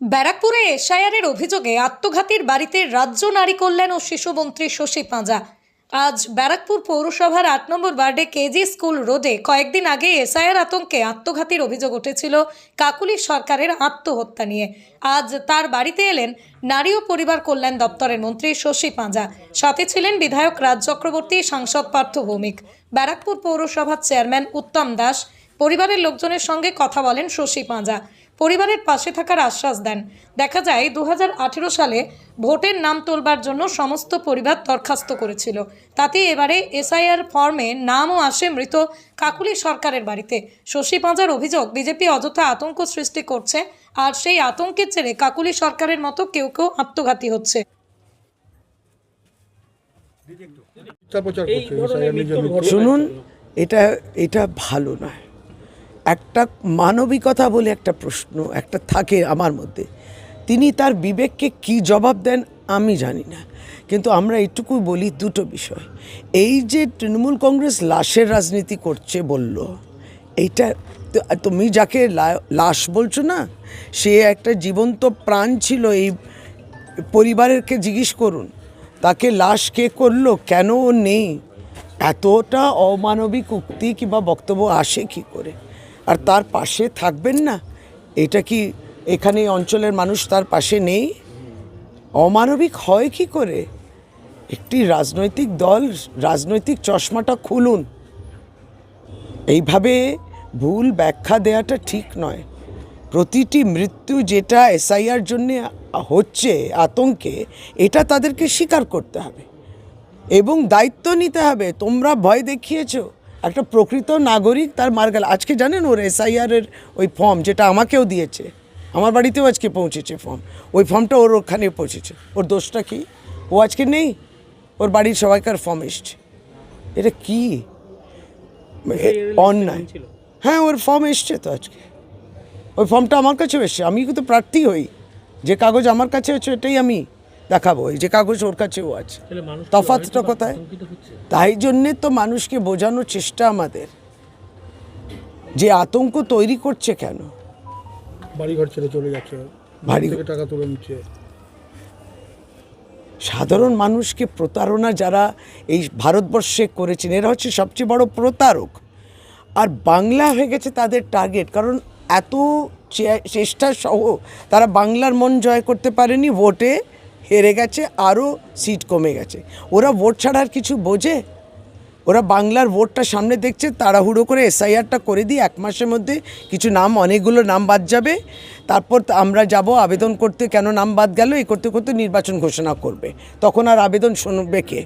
ব্যারাকপুরে এসআইআরের অভিযোগে আত্মঘাতীর বাড়িতে রাজ্য নারী কল্যাণ ও শিশুমন্ত্রী শশী পাঁজা। আজ ব্যারাকপুর পৌরসভার আট নম্বর ওয়ার্ডে কেজি স্কুল রোডে কয়েকদিন আগে এসআইআর আতঙ্কে আত্মঘাতীর অভিযোগ উঠেছিল কাকুলি সরকারের আত্মহত্যা নিয়ে। আজ তার বাড়িতে এলেন নারী ও পরিবার কল্যাণ দপ্তরের মন্ত্রী শশী পাঁজা। সাথে ছিলেন বিধায়ক রাজ চক্রবর্তী, সাংসদ পার্থ ভৌমিক। ব্যারাকপুর পৌরসভার চেয়ারম্যান উত্তম দাস, পরিবারের লোকজনের সঙ্গে কথা বলেন শশী পাঁজা। পরিবারের পাশে থাকার আশ্বাস দেন। দেখা যায় দুহাজার আঠেরো সালে ভোটের নাম তোলবার জন্য সমস্ত পরিবার দরখাস্ত করেছিল। তাতে এবারে এসআইআর ফর্মে নামও আসে মৃত কাকুলি সরকারের বাড়িতে। শশী পাঁজার অভিযোগ বিজেপি অযথা আতঙ্ক সৃষ্টি করছে আর সেই আতঙ্কের ছেড়ে কাকুলি সরকারের মতো কেউ কেউ আত্মঘাতী হচ্ছে। শুনুন এটা এটা ভালো নয়। একটা মানবিকতা বলে একটা প্রশ্ন একটা থাকে আমার মধ্যে। তিনি তার বিবেককে কি জবাব দেন আমি জানি না। কিন্তু আমরা এটুকু বলি দুটো বিষয়। এই যে তৃণমূল কংগ্রেস লাশের রাজনীতি করছে বলল, এইটা তুমি যাকে লাশ বলছো না, সে একটা জীবন্ত প্রাণ ছিল এই পরিবারেরকে জিজ্ঞেস করুন, তাকে লাশ কে করল, কেন ও নেই? এতটা অমানবিক উক্তি কিংবা বক্তব্য আসে কি করে? আর তার পাশে থাকবেন না? এটা কি এখানে অঞ্চলের মানুষ তার পাশে নেই? অমানবিক হয় কি করে? একটি রাজনৈতিক দল, রাজনৈতিক চশমাটা খুলুন। এইভাবে ভুল ব্যাখ্যা দেওয়াটা ঠিক নয়। প্রতিটি মৃত্যু যেটা এসআইআর জন্যে হচ্ছে, আতঙ্কে, এটা তাদেরকে স্বীকার করতে হবে। এবং দায়িত্ব নিতে হবে। তোমরা ভয় দেখিয়েছো। একটা প্রকৃত নাগরিক তার মার গেল। আজকে জানেন ওর এসআইআর এর ওই ফর্ম যেটা আমাকেও দিয়েছে। আমার বাড়িতেও আজকে পৌঁছেছে ফর্ম ওই ফর্মটা ওর ওখানে পৌঁছেছে। ওর দোষটা কি? ও আজকে নেই। ওর বাড়ির সবাইকার ফর্ম এসছে। এটা কি? অন্যায়। হ্যাঁ ওর ফর্ম এসছে তো আজকে। ওই ফর্মটা আমার কাছেও এসছে। আমি কিন্তু প্রার্থী হই। যে কাগজ আমার কাছে আছে এটাই আমি। দেখাবো এই যে কাগজ ওর কাছেও আছে। হয়তো কোথায়? তাই জন্যে তো মানুষকে বোঝানোর চেষ্টা আমাদের। যে আতঙ্ক তৈরি করছে কেন? বাড়ি ঘর ছেড়ে চলে যাচ্ছে বাড়ি টাকা তুলে নিচ্ছে। সাধারণ মানুষকে প্রতারণা যারা এই ভারতবর্ষে করেছেন এরা হচ্ছে সবচেয়ে বড় প্রতারক। আর বাংলা হয়ে গেছে তাদের টার্গেট কারণ এত চে- চেষ্টা সহ তারা বাংলার মন জয় করতে পারেনি ভোটে হেরে গেছে, আরও সিট কমে গেছে। ওরা ভোট ছাড়ার কিছু বোঝে? ওরা বাংলার ভোটটা সামনে দেখছে, তাড়াহুড়ো করে এসআইআরটা করে দিই এক মাসের মধ্যে কিছু নাম, অনেকগুলো নাম বাদ যাবে। তারপর আমরা যাব আবেদন করতে কেন নাম বাদ গেল? এই করতে করতে নির্বাচন ঘোষণা করবে। তখন আর আবেদন শুনবে কে?